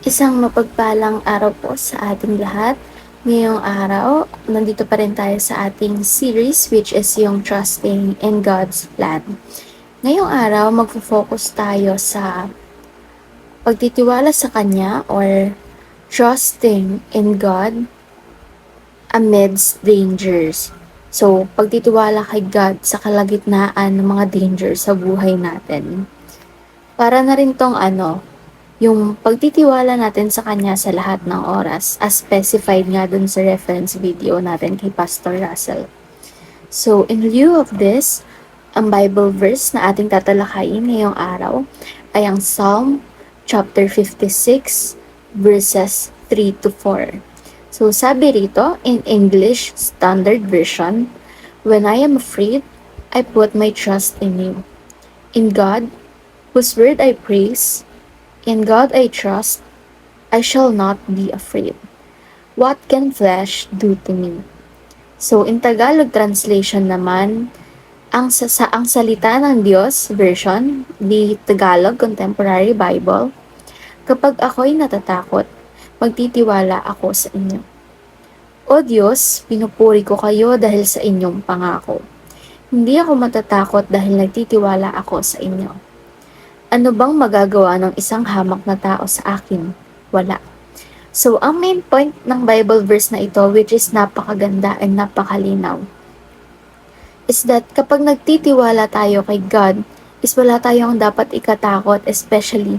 Isang mapagpalang araw po sa ating lahat. Ngayong araw, nandito pa rin tayo sa ating series which is yung Trusting in God's Plan. Ngayong araw, magfo-focus tayo sa pagtitiwala sa Kanya or trusting in God amidst dangers. So, pagtitiwala kay God sa kalagitnaan ng mga dangers sa buhay natin. Para na rin tong ano, yung pagtitiwala natin sa Kanya sa lahat ng oras, as specified nga dun sa reference video natin kay Pastor Russell. So, in lieu of this, ang Bible verse na ating tatalakayin ngayong araw ay ang Psalm chapter 56 verses 3 to 4. So, sabi rito, in English Standard Version, When I am afraid, I put my trust in you. In God, whose word I praise, In God I trust, I shall not be afraid. What can flesh do to me? So, in Tagalog translation naman, ang, sa, sa ang salita ng Diyos version, the Tagalog Contemporary Bible, kapag ako'y natatakot, magtitiwala ako sa inyo. O Diyos, pinupuri ko kayo dahil sa inyong pangako. Hindi ako matatakot dahil nagtitiwala ako sa inyo. Ano bang magagawa ng isang hamak na tao sa akin? Wala. So, ang main point ng Bible verse na ito, which is napakaganda and napakalinaw, is that kapag nagtitiwala tayo kay God, is wala tayong dapat ikatakot, especially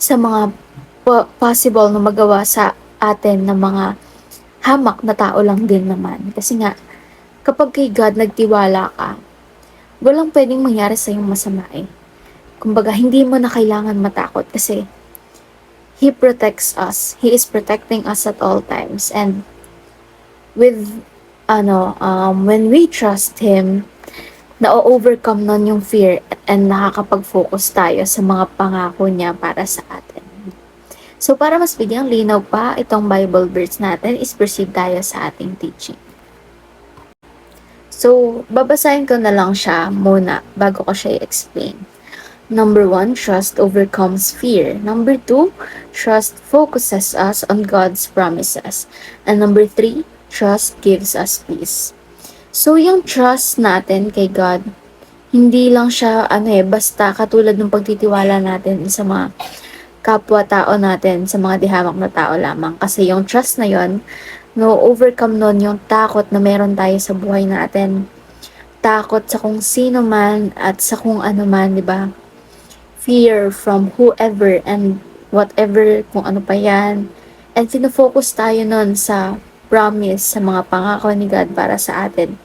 sa mga po- possible na magawa sa atin ng mga hamak na tao lang din naman. Kasi nga, kapag kay God nagtiwala ka, walang pwedeng mangyari sa iyong masama eh. Kumbaga, hindi mo na kailangan matakot kasi He protects us. He is protecting us at all times. And with, ano, um, when we trust Him, na-overcome nun yung fear and nakakapag-focus tayo sa mga pangako niya para sa atin. So, para mas bigyang linaw pa itong Bible verse natin, is proceed tayo sa ating teaching. So, babasahin ko na lang siya muna bago ko siya i-explain. Number one, trust overcomes fear. Number two, trust focuses us on God's promises. And number three, trust gives us peace. So, yung trust natin kay God, hindi lang siya, ano eh, basta katulad ng pagtitiwala natin sa mga kapwa-tao natin, sa mga dihamak na tao lamang. Kasi yung trust na yon no overcome nun yung takot na meron tayo sa buhay natin. Takot sa kung sino man at sa kung ano man, di ba? Fear from whoever and whatever, kung ano pa yan. And sinofocus tayo nun sa promise, sa mga pangako ni God para sa atin.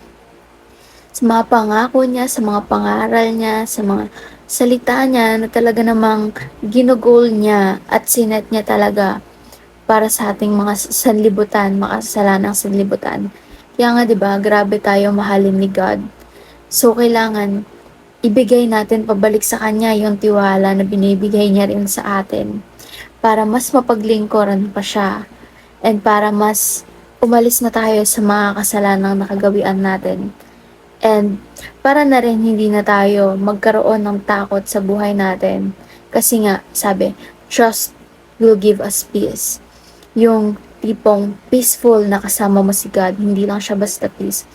Sa mga pangako niya, sa mga pangaral niya, sa mga salita niya na talaga namang ginugol niya at sinet niya talaga para sa ating mga sanlibutan, mga kasalanang sanlibutan. Kaya nga 'di ba, grabe tayo mahalin ni God. So kailangan ibigay natin pabalik sa Kanya yung tiwala na binibigay niya rin sa atin para mas mapaglingkuran pa siya and para mas umalis na tayo sa mga kasalanang nakagawian natin. And para na rin hindi na tayo magkaroon ng takot sa buhay natin. Kasi nga, sabi, trust will give us peace. Yung tipong peaceful na kasama mo si God, hindi lang siya basta peace.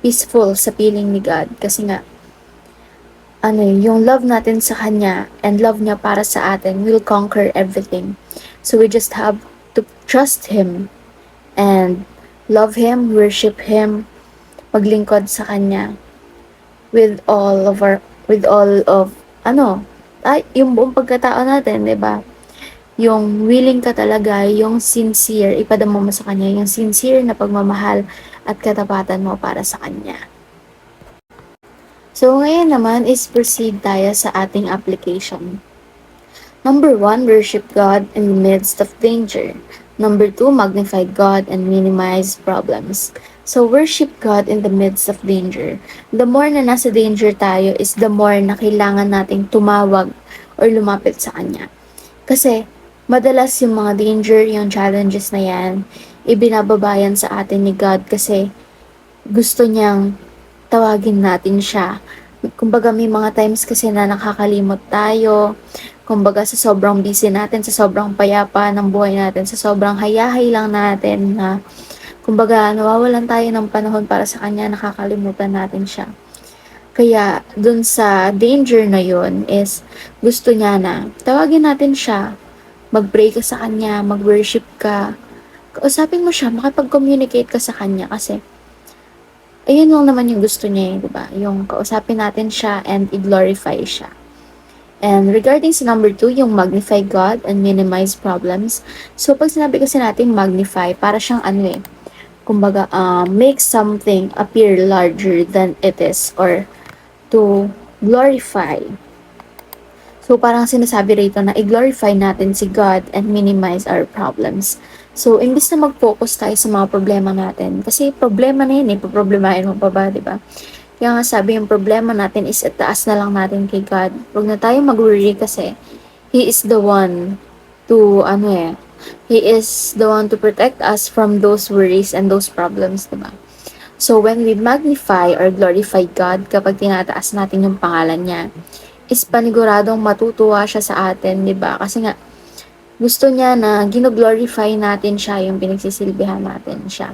Peaceful sa piling ni God. Kasi nga, ano yung love natin sa Kanya and love niya para sa atin will conquer everything. So we just have to trust Him and love Him, worship Him, maglingkod sa Kanya with all of our, with all of, ano, ay, yung buong pagkatao natin, di ba? Yung willing ka talaga, yung sincere, ipadama mo sa Kanya, yung sincere na pagmamahal at katapatan mo para sa Kanya. So, ngayon naman is proceed tayo sa ating application. Number one, worship God in the midst of danger. Number two, magnify God and minimize problems. So, worship God in the midst of danger. The more na nasa danger tayo is the more na kailangan nating tumawag or lumapit sa Kanya. Kasi, madalas yung mga danger, yung challenges na yan, ibinababayan sa atin ni God kasi gusto niyang tawagin natin siya Kumbaga may mga times kasi na nakakalimot tayo. Kumbaga sa sobrang busy natin, sa sobrang payapa ng buhay natin, sa sobrang hayahay lang natin na kumbaga nawawalan tayo ng panahon para sa kanya, nakakalimutan natin siya. Kaya dun sa danger na yun is gusto niya na tawagin natin siya, mag-pray ka sa kanya, mag-worship ka, kausapin mo siya, makipag-communicate ka sa kanya kasi ayun lang naman yung gusto niya, eh, di ba? Yung kausapin natin siya and i-glorify siya. And regarding sa number two, yung magnify God and minimize problems. So, pag sinabi kasi natin magnify, para siyang ano eh, kumbaga, uh, make something appear larger than it is or to glorify. So, parang sinasabi rito na i-glorify natin si God and minimize our problems. So, imbis na mag-focus tayo sa mga problema natin, kasi problema na yun eh, paproblemahin mo pa ba, di ba? Kaya nga sabi yung problema natin is itaas na lang natin kay God. Huwag na tayo mag-worry kasi He is the one to, ano eh, He is the one to protect us from those worries and those problems, di ba? So, when we magnify or glorify God, kapag tinataas natin yung pangalan niya, is paniguradong matutuwa siya sa atin, di ba? Kasi nga, gusto niya na gino-glorify natin siya, yung pinagsisilbihan natin siya.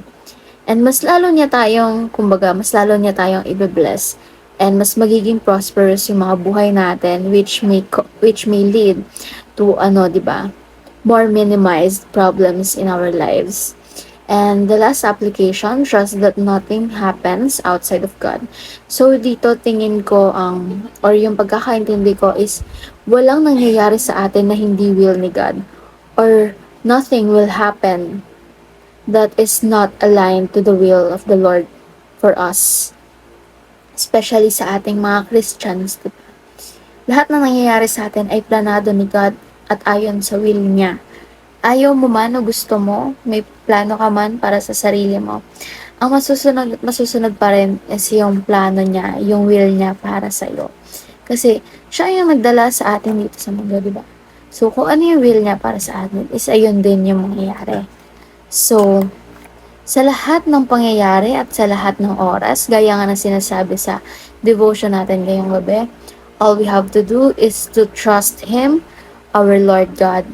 And mas lalo niya tayong, kumbaga, mas lalo niya tayong i-bless and mas magiging prosperous yung mga buhay natin which may which may lead to ano, 'di ba? More minimized problems in our lives. And the last application, trust that nothing happens outside of God. So, dito tingin ko ang, or yung pagkakaintindi ko is, walang nangyayari sa atin na hindi will ni God or nothing will happen that is not aligned to the will of the Lord for us. Especially sa ating mga Christians. Diba? Lahat na nangyayari sa atin ay planado ni God at ayon sa will niya. Ayaw mo man o gusto mo, may plano ka man para sa sarili mo. Ang masusunod, masusunod pa rin is yung plano niya, yung will niya para sa iyo. Kasi siya yung nagdala sa atin dito sa mundo, di ba? So, kung ano yung will niya para sa atin, is ayun din yung mangyayari. So, sa lahat ng pangyayari at sa lahat ng oras, gaya nga na sinasabi sa devotion natin ngayong gabi, all we have to do is to trust Him, our Lord God,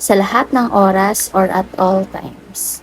sa lahat ng oras or at all times.